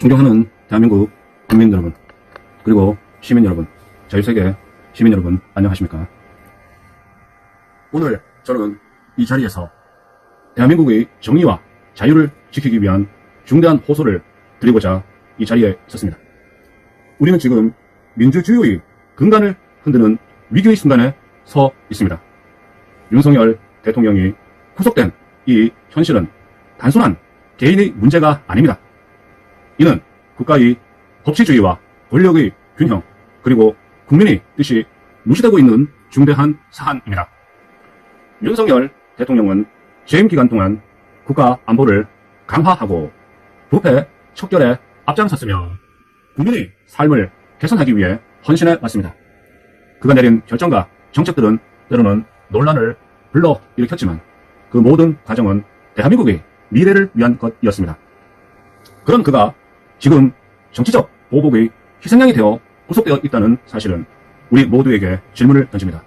존경하는 대한민국 국민 여러분, 그리고 시민 여러분, 자유세계 시민 여러분, 안녕하십니까. 오늘 저는 이 자리에서 대한민국의 정의와 자유를 지키기 위한 중대한 호소를 드리고자 이 자리에 섰습니다. 우리는 지금 민주주의의 근간을 흔드는 위기의 순간에 서 있습니다. 윤석열 대통령이 구속된 이 현실은 단순한 개인의 문제가 아닙니다. 이는 국가의 법치주의와 권력의 균형, 그리고 국민의 뜻이 무시되고 있는 중대한 사안입니다. 윤석열 대통령은 재임 기간 동안 국가 안보를 강화하고 부패 척결에 앞장섰으며 국민의 삶을 개선하기 위해 헌신해 왔습니다. 그가 내린 결정과 정책들은 때로는 논란을 불러 일으켰지만 그 모든 과정은 대한민국의 미래를 위한 것이었습니다. 그런 그가 지금 정치적 보복의 희생양이 되어 구속되어 있다는 사실은 우리 모두에게 질문을 던집니다.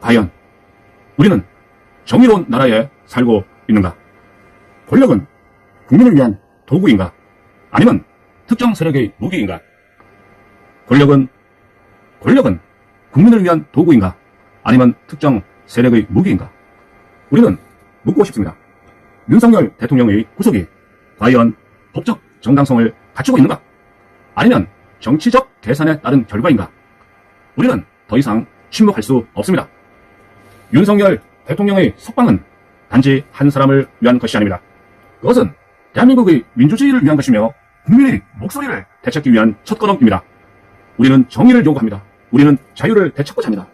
과연 우리는 정의로운 나라에 살고 있는가? 권력은 국민을 위한 도구인가? 아니면 특정 세력의 무기인가? 권력은 권력은 국민을 위한 도구인가? 아니면 특정 세력의 무기인가? 우리는 묻고 싶습니다. 윤석열 대통령의 구속이 과연 법적 정당성을 갖추고 있는가? 아니면 정치적 계산에 따른 결과인가? 우리는 더 이상 침묵할 수 없습니다. 윤석열 대통령의 석방은 단지 한 사람을 위한 것이 아닙니다. 그것은 대한민국의 민주주의를 위한 것이며 국민의 목소리를 되찾기 위한 첫 걸음입니다. 우리는 정의를 요구합니다. 우리는 자유를 되찾고자 합니다.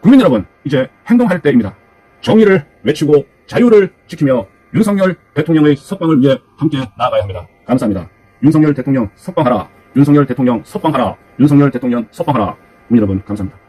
국민 여러분, 이제 행동할 때입니다. 정의를 외치고 자유를 지키며 윤석열 대통령의 석방을 위해 함께 나아가야 합니다. 감사합니다. 윤석열 대통령 석방하라. 윤석열 대통령 석방하라. 윤석열 대통령 석방하라. 국민 여러분, 감사합니다.